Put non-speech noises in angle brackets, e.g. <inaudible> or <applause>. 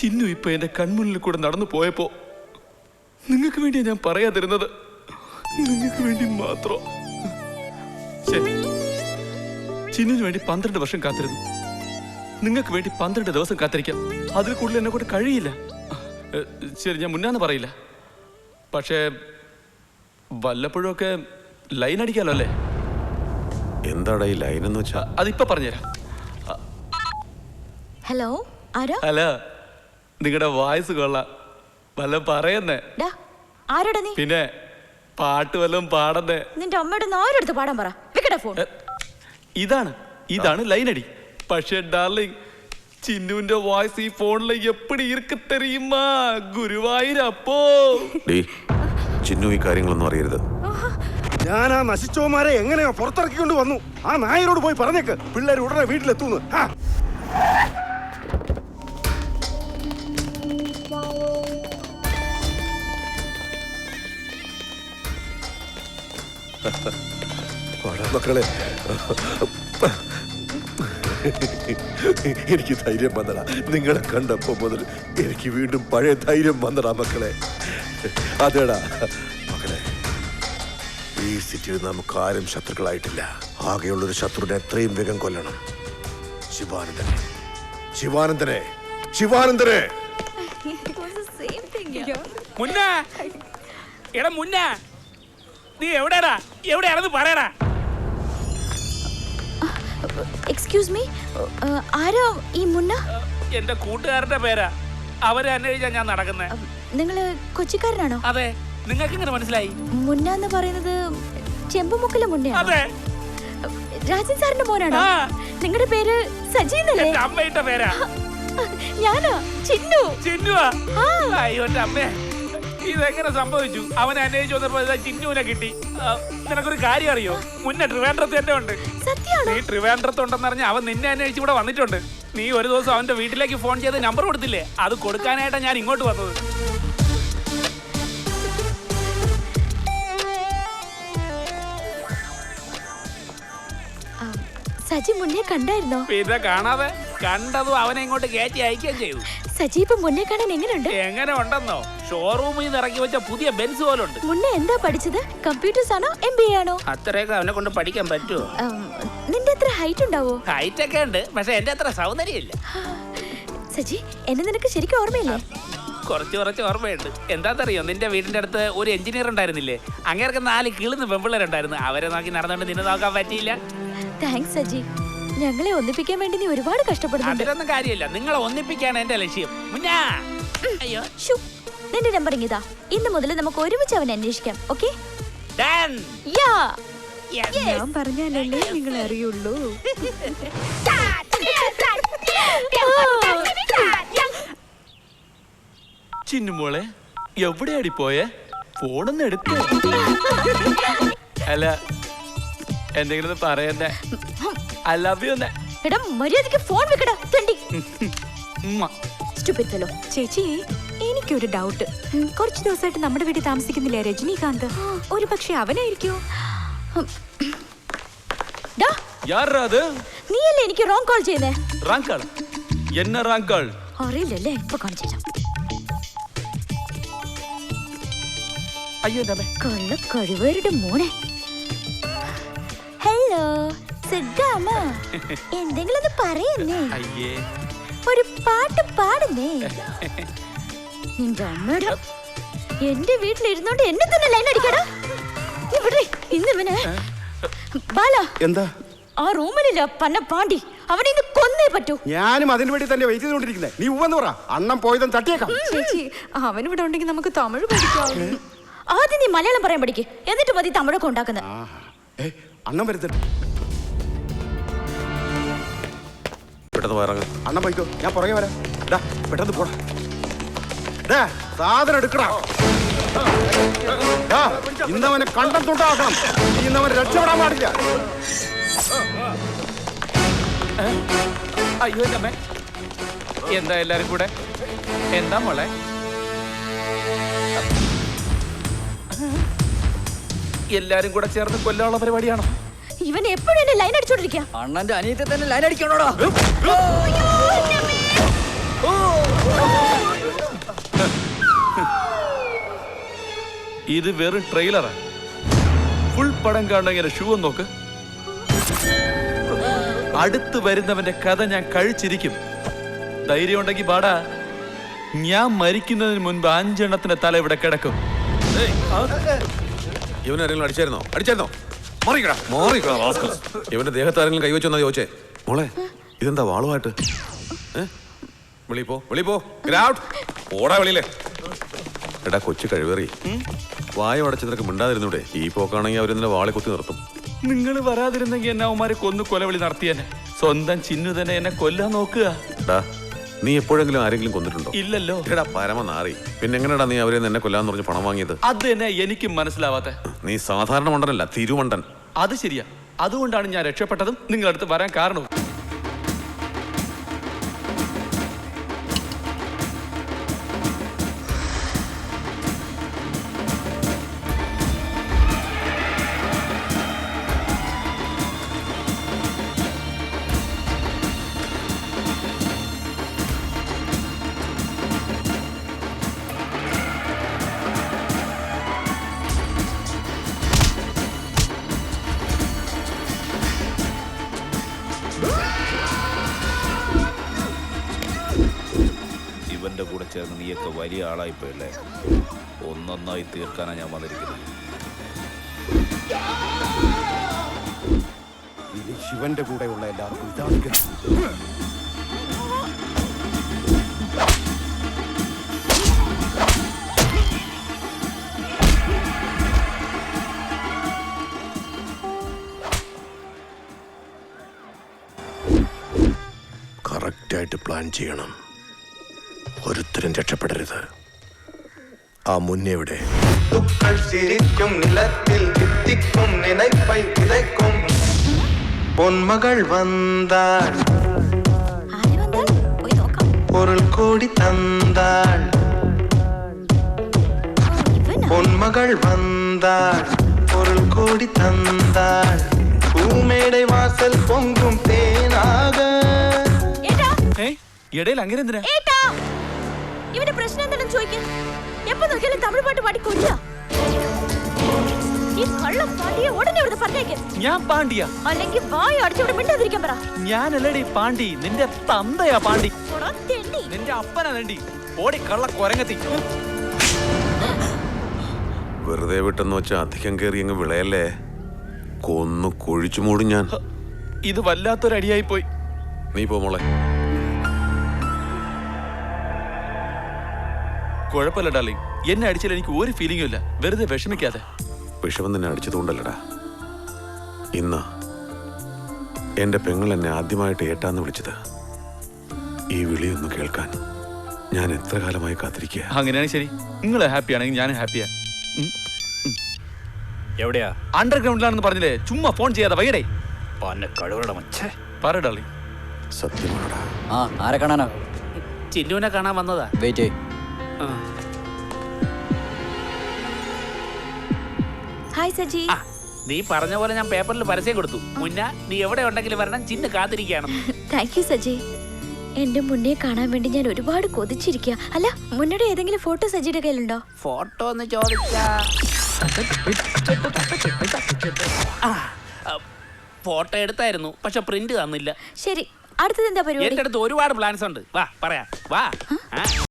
ചിന്നു ഇപ്പൊ എന്റെ കൺമുന്നിൽ കൂടെ നടന്നു പോയപ്പോ നിങ്ങൾക്ക് വേണ്ടിയാണ് ഞാൻ പറയാതിരുന്നത്. നിങ്ങൾക്ക് വേണ്ടി മാത്രം. ശരി. ചിന്നുവിന് വേണ്ടി പന്ത്രണ്ട് വർഷം കാത്തിരുന്നു. നിങ്ങൾക്ക് വേണ്ടി പന്ത്രണ്ട് ദിവസം കാത്തിരിക്കാം. അതിൽ കൂടുതൽ എന്നെ കൂടെ കഴിയില്ല. ശരി ഞാൻ മുന്നാന്ന് പറയില്ല. പക്ഷേ വല്ലപ്പോഴൊക്കെ ലൈൻ അടിക്കാലോ അല്ലേ? എന്താടാ ഈ ലൈൻ എന്ന് വെച്ചാ? അതിപ്പോ പറഞ്ഞുതരാം. ഹലോ ആരാ? അല്ല നിങ്ങളുടെ വായിസ് കൊള്ളാം. വല്ല പറയുന്നേ. ഡാ, നീ? പിന്നെ പാട്ട് വല്ലതും പാടന്നേ നിന്റെ അമ്മയുടെ നോരെടുത്ത് പാടാൻ പറ. ഫോൺ ഇതാണ് ഇതാണ് ലൈനടി പക്ഷേ ഡാർലിംഗ് ചിന്നുവിന്റെ വോയിസ് ഈ ഫോണിൽ എപ്പടി ഇറുക്ക് തെറിയുമാ ഗുരുവായൂരപ്പോ ചിന്നു ഈ കാര്യങ്ങളൊന്നും അറിയരുത്. ഞാൻ ആ നശിച്ചോമാരെ എങ്ങനെയാ പുറത്തിറക്കിക്കൊണ്ട് വന്നു. ആ നായരോട് പോയി പറഞ്ഞേക്ക്. പിള്ളേർ ഉടനെ വീട്ടിലെത്തുന്നു. മക്കളെ എനിക്ക് ധൈര്യം വന്നടാ. നിങ്ങളെ കണ്ടപ്പോ മുതൽ എനിക്ക് വീണ്ടും പഴയ ധൈര്യം വന്നടാ മക്കളെ. അതേടാ മക്കളെ ഈ സിറ്റിയിൽ നമുക്ക് ആരും ശത്രുക്കളായിട്ടില്ല. ആകെയുള്ളൊരു ശത്രുവിനെ എത്രയും വേഗം കൊല്ലണം. ശിവാനന്ദനെ. ശിവാനന്ദനെ. ശിവാനന്ദനെ. മുന്നേ. എടാ മുന്നേ. നീ എവിടെയാടാ എവിടെയാണെന്ന് പറയടാ. എക്സ്ക്യൂസ് മീ ആരാ ഈ മുന്ന? എന്റെ കൂട്ടുകാരന്റെ പേരാ. അവരെ അന്വേഷിച്ചാ ഞാൻ നടക്കുന്നത് നിങ്ങൾ കൊച്ചിക്കാരനാണോ? അതെ നിങ്ങൾക്ക് ഇങ്ങനെ മനസ്സിലായി? മുന്ന എന്ന് പറയുന്നത് ചെമ്പുമുക്കിലെ മുന്ന അതെ. രാജൻ സാറിന്റെ മോനാണോ. നിങ്ങളുടെ പേര് സജീന്നല്ലേ അമ്മയുടെ പേരാ. ഞാനോ? ചിന്നു. ചിന്നുവാ. അയ്യോ അമ്മേ. ഇതെങ്ങനെ സംഭവിച്ചു? അവനെ അന്വേഷിച്ചു വന്നപ്പോ ഇതാ ചിന്നുവിനെ കിട്ടി. ആ, നിനക്കൊരു കാര്യം അറിയോ? മുന്നേ ട്രിവാൻഡ്രത്ത് എന്റെ ഉണ്ട്. സത്യാണോ? നീ ട്രിവാൻഡ്രത്ത് ഉണ്ടെന്ന് അറിഞ്ഞ അവൻ നിന്നെ അന്വേഷിച്ച് ഇവിടെ വന്നിട്ടുണ്ട്. നീ ഒരു ദിവസം അവന്റെ വീട്ടിലേക്ക് ഫോൺ ചെയ്ത് നമ്പർ കൊടുത്തില്ലേ? അത് കൊടുക്കാനായിട്ടാ ഞാൻ ഇങ്ങോട്ട് വന്നത്. ആ, സജി മുന്നേ കണ്ടായിരുന്നോ? ഇതാ കാണാതെ? കണ്ടതും അവനെ ഇങ്ങോട്ട് കയറ്റി അയക്കുകയും ചെയ്തു. സജി മുന്നേ കാണാൻ എങ്ങനെയുണ്ട്? എങ്ങനെ ഉണ്ടെന്നോ? ഷോറൂമിൽ നിന്ന് ഇറക്കി വെച്ച പുതിയ ബെൻസ് പോലെ ഉണ്ട് മുന്നേ എന്താ പഠിച്ചത്? കമ്പ്യൂട്ടേഴ്സ് ആണോ എം ബി ആണോ? അത്രയൊക്കെ അവനെ കൊണ്ട് പഠിക്കാൻ പറ്റുമോ നിന്റെ എത്ര ഹൈറ്റ് ഉണ്ടാവോ? ഹൈറ്റ് ഒക്കെ ഉണ്ട് പക്ഷെ എന്റെ അത്ര സൗന്ദര്യമില്ല. സജി എന്നെ നിനക്ക് ശരിക്കും ഓർമ്മയില്ലേ? കുറച്ച് കുറച്ച് ഓർമ്മയുണ്ട്. എന്താണെന്നറിയോ നിന്റെ വീടിന്റെ അടുത്ത് ഒരു എഞ്ചിനീയർ ഉണ്ടായിരുന്നില്ലേ? അങ്ങേർക്ക് നാല് കിളിന്ന് പെമ്പിള്ളേരുണ്ടായിരുന്നു അവരെ നോക്കി നടന്നുകൊണ്ട് നിന്നെ നോക്കാൻ പറ്റിയില്ല. താങ്ക്സ് സജി. ഞങ്ങളെ ഒന്നിപ്പിക്കാൻ വേണ്ടി നീ ഒരുപാട് കഷ്ടപ്പെടുന്നുണ്ട്. അതിലൊന്നും കാര്യമില്ല. നിങ്ങളെ ഒന്നിപ്പിക്കാണ് എന്റെ ലക്ഷ്യം. മുന്നാ. അയ്യോ. ശ്ശോ, നിന്റെ നമ്പർ ഇങ്ങിതാ ഇന്ന് മുതൽ നമുക്ക് ഒരുമിച്ച് അവനെ അന്വേഷിക്കാം ഓക്കെ യാ Yes. ഞാൻ പറഞ്ഞാലല്ലേ നിങ്ങൾ അറിയുള്ളൂ. ചിന്നുമോളെ എവിടെയാടി പോയെ? ഫോണൊന്ന് എടുത്ത് <laughs> അല്ല എന്തെങ്കിലും ഒന്ന് പറയണ്ടേ? ഐ ലവ് യു എടാ മര്യാദയ്ക്ക് ഫോൺ വെക്കടാ തണ്ടി. സ്റ്റുപ്പിഡ് ഫെലോ ചേച്ചി എനിക്കൊരു ഡൗട്ട് കുറച്ച് ദിവസമായിട്ട് നമ്മുടെ വീട്ടിൽ താമസിക്കുന്നില്ലേ രജനീകാന്ത്? ഒരു പക്ഷെ അവനായിരിക്കോ? നീയല്ലേ എനിക്ക് റോങ് കോൾ ചെയ്യുന്നേ? റാങ്കാൾ എന്ന റാങ്കാൾ അറിയില്ലല്ലേ ഇപ്പൊ കോൾ ചെയ്യാം അയ്യോ കൊള്ള കഴിവേരുടെ മോനെ. ഹലോ സുഖാണോ? <laughs> എന്തെങ്കിലും ഒന്ന് പറയുന്നേ അയ്യേ. ഒരു പാട്ട് പാടുന്നേ നിന്റെ അമ്മയുടെ എന്റെ വീട്ടിലിരുന്നോണ്ട് എന്നെ തന്നെ ലൈൻ അടിക്കടാ. ഇവിടെ ഇന്ന് ഇവന്. ബാല. എന്താ? ആ റൂമിലില്ല പന്ന പാണ്ടി. അവനെ ഇന്ന് കൊന്നേ പറ്റൂ. ഞാനും അതിനു വേണ്ടി തന്നെ വെയിറ്റ് ചെയ്തുകൊണ്ടിരിക്കുന്നത് നീ ഉവെന്ന് പറ. അണ്ണം പോയതും തട്ടിയേക്കാം. ചേച്ചി അവൻ ഇവിടെ ഉണ്ടെങ്കിൽ നമുക്ക് തമിഴ് പഠിക്കാം. ആദ്യം നീ മലയാളം പറയാൻ പഠിക്ക്. എന്നിട്ട് മതി തമിഴൊക്കെ ഉണ്ടാക്കുന്നത് അണ്ണം വരുത്തട്ടെ. പെട്ടെന്ന് വയറങ്ങ് അണ്ണം പോയിക്കോ. ഞാൻ പുറകെ വരാം. ഡാ പെട്ടെന്ന് പോടാ. ഡാ സാധനം എടുക്കടാ. ഡാ, ഇന്നവനെ കണ്ടം തുണ്ടാക്കണം ഇന്നവൻ രക്ഷപ്പെടാൻ പാടില്ല. അയ്യോ അമ്മേ. എന്താ എല്ലാരും കൂടെ? എന്താ മോളെ? എല്ലാരും കൂടെ ചേർന്ന് കൊല്ലാനുള്ള പരിപാടിയാണോ? ഇവൻ എപ്പോഴും എന്നെ ലൈൻ അടിച്ചോണ്ടിരിക്കുക അണ്ണന്റെ അനിയത്തെ തന്നെ ലൈൻ അടിക്കണോടാ. ഇത് വെറും ട്രെയിലറാ ഫുൾ പടം കാണണമെങ്കിൽ ഷൂ ഒന്ന് നോക്ക്. അടുത്ത് വരുന്നവന്റെ കഥ ഞാൻ കഴിച്ചിരിക്കും. ധൈര്യം ഉണ്ടെങ്കിൽ പാടാ ഞാൻ മരിക്കുന്നതിന് മുൻപ് അഞ്ചെണ്ണത്തിന്റെ തല ഇവിടെ കിടക്കും. ഇവനാരെങ്കിലും അടിച്ചായിരുന്നോ? അടിച്ചായിരുന്നോ. ഇവന്റെ ദേഹത്ത് ആരെങ്കിലും കൈവച്ചോന്നാ ചോദിച്ചേ മോളെ ഇതെന്താ വാളുമായിട്ട് വിളിപ്പോ വിളിപ്പോ. ഓടാ വെളിയിലെ. എടാ കൊച്ചു കഴിവേറി. വായ അടച്ച് നിനക്ക് മിണ്ടാതിരുന്നൂടെ. ഈ പോക്കാണെങ്കിൽ അവരെന്നെ വാളെ കുത്തി നിർത്തും. നിങ്ങൾ വരാതിരുന്നെങ്കിൽ എന്നെ അവന്മാരെ കൊന്നു കൊലവിളി നടത്തിയെന്നെ സ്വന്തം ചിന്നു തന്നെ എന്നെ കൊല്ലാൻ നോക്കുക. നീ എപ്പോഴെങ്കിലും ആരെങ്കിലും കൊന്നിട്ടുണ്ടോ? ഇല്ലല്ലോ. എടാ പരമ നാറി. പിന്നെ എങ്ങനെടാ നീ അവരെ എന്നെ കൊല്ലാന്ന് പറഞ്ഞ് പണം വാങ്ങിയത്? അത് തന്നെ എനിക്കും മനസ്സിലാവാത്ത. നീ സാധാരണ മണ്ടനല്ല തിരുവണ്ടൻ അത് ശരിയാ. അതുകൊണ്ടാണ് ഞാൻ രക്ഷപ്പെട്ടതും നിങ്ങളടുത്ത് വരാൻ കാരണവും. നീയൊക്കെ വലിയ ആളായിപ്പോയല്ലേ? ഒന്നൊന്നായി തീർക്കാനാണ് ഞാൻ വന്നിരിക്കുന്നത്. ഇനി ശിവന്റെ കൂടെയുള്ള എല്ലാവർക്കും ഇതാണ്. കറക്റ്റായിട്ട് പ്ലാൻ ചെയ്യണം. ഒരുത്തരും രക്ഷപ്പെടരുത് ആ മുന്നേ എവിടെ പൂക്കൾ சிரிக்கும் நிலத்தில் தித்திக்கும் நினைப்பை விதைக்கும் பொன்மகள் வந்தாள் ആര് വന്നാൽ പോയി നോക്കാം பொருள் கோடி தந்தாள் ഇവനാ பொன்மகள் வந்தாள் பொருள் கோடி தந்தாள் பூமேடை வாசல் பொங்கும் தேனாக ഏട്ടാ ഏ ഇവന്റെ പ്രശ്നം എന്താണെന്ന് ചോദിക്കാൻ? എപ്പോ നോക്കിയാലും തമിഴ് പാട്ട് പാടി കൊല്ല ഈ കള്ളം പാടിയെ ഉടനെ ഇവിടുന്ന് പറഞ്ഞേക്ക് ഞാൻ പാണ്ടിയാ അല്ലെങ്കിൽ വായ അടിച്ചിവിടെ മിണ്ടാതിരിക്കാൻ പറ. ഞാനല്ലടി പാണ്ടി നിന്റെ തന്തയാ പാണ്ടി പോടാ, തെണ്ടി. നിന്റെ അപ്പനാ തണ്ടി. ഓടി കള്ള കൊരങ്ങത്തി. വെറുതെ വിട്ടെന്ന് വെച്ചാൽ അധികം കേറി അങ്ങ് വിളയല്ലേ? കൊന്നു കൊഴിച്ചു മൂടും ഞാൻ. ഇത് വല്ലാത്തൊരടിയായി പോയി. നീ പോ മോളെ. കുഴപ്പമില്ല ഡാർലിംഗ് എന്നെ അടിച്ചാൽ എനിക്ക് ഒരു ഫീലിംഗും ഇല്ല. വെറുതെ വിഷമിക്കാതെ. വിഷമം നിന്നെ അടിച്ചതുകൊണ്ടല്ലടാ. ഇന്ന് എന്റെ പെങ്ങൾ എന്നെ ആദ്യമായിട്ട് ഏട്ടാന്ന് വിളിച്ചത്. ഈ വിളിയൊന്ന് കേൾക്കാൻ ഞാൻ എത്ര കാലമായി കാത്തിരിക്കുക അങ്ങനെയാണെങ്കിൽ ശരി. നിങ്ങൾ ഹാപ്പി ആണെങ്കിൽ ഞാൻ ഹാപ്പിയാ എവിടെയാ? അണ്ടർഗ്രൗണ്ടിലാണെന്ന് പറഞ്ഞില്ലേ? ചുമ്മാ ഫോൺ ചെയ്യാതെ വൈകടേ. പറയടാളി സത്യമാണടാ? ആ ആരെ കാണാനാ? ചിന്നുവിനെ കാണാൻ വന്നതാ. വെയിറ്റ്. ഹായ് സജി. ആ, നീ പറഞ്ഞ പോലെ ഞാൻ പേപ്പറിൽ പരസ്യം കൊടുത്തു. മുന്ന നീ എവിടെ ഉണ്ടെങ്കിലും വരണം ചിന്ന് കാത്തിരിക്കുകയാണ്. Thank you Saji. എന്റെ മുന്നേ കാണാൻ വേണ്ടി ഞാൻ ഒരുപാട് കൊതിച്ചിരിക്കുക അല്ല മുന്നയുടെ ഏതെങ്കിലും ഫോട്ടോ സജിയുടെ കയ്യിലുണ്ടോ? ഫോട്ടോ എന്ന് ചോദിച്ചാ. ആ, ആ, ഫോട്ടോ എടുത്തായിരുന്നു പക്ഷെ പ്രിന്റ് തന്നില്ല. ശരി അടുത്തത് എന്താ പരിപാടി? എന്റെ അടുത്ത് ഒരുപാട് പ്ലാൻസ് ഉണ്ട്. വാ പറയാ. വാ. ആ.